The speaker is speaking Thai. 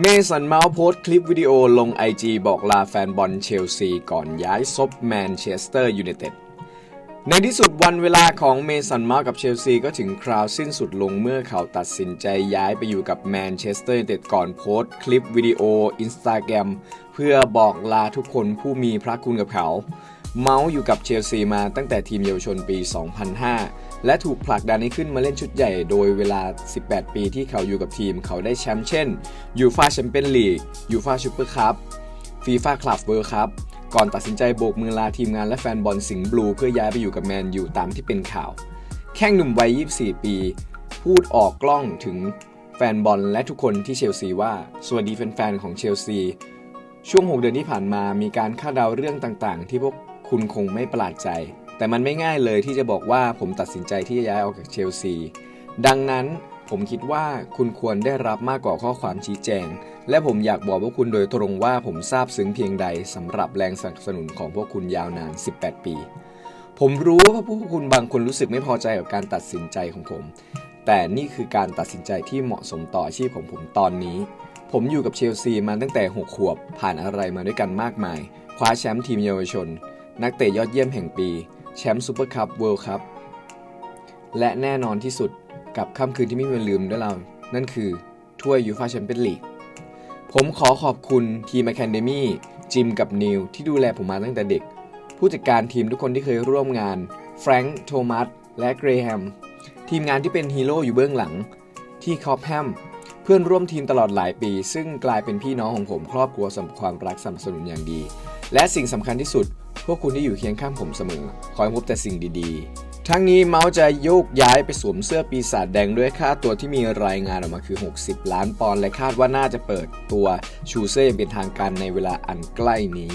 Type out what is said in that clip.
เมสันเมาส์โพสคลิปวิดีโอลง IG บอกลาแฟนบอลเชลซีก่อนย้ายซบแมนเชสเตอร์ยูไนเต็ดในที่สุดวันเวลาของเมสันเมาส์กับเชลซีก็ถึงคราวสิ้นสุดลงเมื่อเขาตัดสินใจย้ายไปอยู่กับแมนเชสเตอร์ยูไนเต็ดก่อนโพสต์คลิปวิดีโออินสตาแกรมเพื่อบอกลาทุกคนผู้มีพระคุณกับเขา เมาส์อยู่กับเชลซีมาตั้งแต่ทีมเยาวชนปี 2005 และถูกผลักดันให้ขึ้นมาเล่นชุดใหญ่โดยเวลา 18 ปีที่เขาอยู่กับทีมเขาได้แชมป์เช่นยูฟาแชมเปี้ยนลีกยูฟาซูเปอร์คัพฟีฟ่าคลับเวิร์คัพก่อนตัดสินใจโบกมือลาทีมงานและแฟนบอลสิงห์บลูเพื่อย้ายไปอยู่กับแมนยูตามที่เป็นข่าว แข้งหนุ่มวัย 24 ปี พูดออกกล้องถึงแฟนบอลและทุกคนที่เชลซีว่า สวัสดีแฟนๆของเชลซี ช่วง 6 เดือนที่ผ่านมามีการคาดเดาเรื่องต่างๆ ที่พวกคุณคงไม่ประหลาดใจ แต่มันไม่ง่ายเลยที่จะบอกว่าผมตัดสินใจที่จะย้ายออกจากเชลซี ดังนั้นผมคิดว่าคุณควรได้รับมากกว่าข้อความชี้แจง และผมอยากบอกพวกคุณโดยตรงว่าผมซาบซึ้งเพียงใดสำหรับแรงสนับสนุนของพวกคุณยาวนาน 18 ปี ผมรู้ว่าพวกคุณบางคนรู้สึกไม่พอใจกับการตัดสินใจของผม แต่นี่คือการตัดสินใจที่เหมาะสมต่ออาชีพของผมตอนนี้ ผมอยู่กับเชลซีมาตั้งแต่ 6 ขวบผ่านอะไรมาด้วยกันมากมาย คว้าแชมป์ทีมเยาวชน นักเตะยอดเยี่ยมแห่งปี แชมป์ซูเปอร์คัพเวิลด์คัพและแน่นอนที่สุดกับค่ำคืนที่ไม่มีวันลืมด้วยเรา นั่นคือถ้วยยูฟาแชมเปี้ยนลีกผมขอขอบคุณทีม a อ a เดมี่จิมกับนิวที่ดูแลผมมาตั้งแต่เด็ก ผู้จัดการทีมทุกคนที่เคยร่วมงานแฟรงค์โทมัสและเกรแฮมทีมงานที่เป็นฮีโร่อยู่เบื้องหลัง ที่คอปแฮมเพื่อนร่วมทีมตลอดหลายปี ซึ่งกลายเป็นพี่น้องของผมครอบครัวสำหรับความรักสนับสนุนอย่างดี และสิ่งสำคัญที่สุด พวกคุณที่อยู่เคียงข้างผมเสมอ คอยพบแต่สิ่งดีๆ ทั้งนี้เมาส์จะโยกย้ายไปสวมเสื้อปีศาจแดงด้วยค่าตัวที่มีรายงานออกมาคือ 60 ล้านปอนด์และคาดว่าน่าจะเปิดตัวชูเซ่อย่างเป็นทางการในเวลาอันใกล้นี้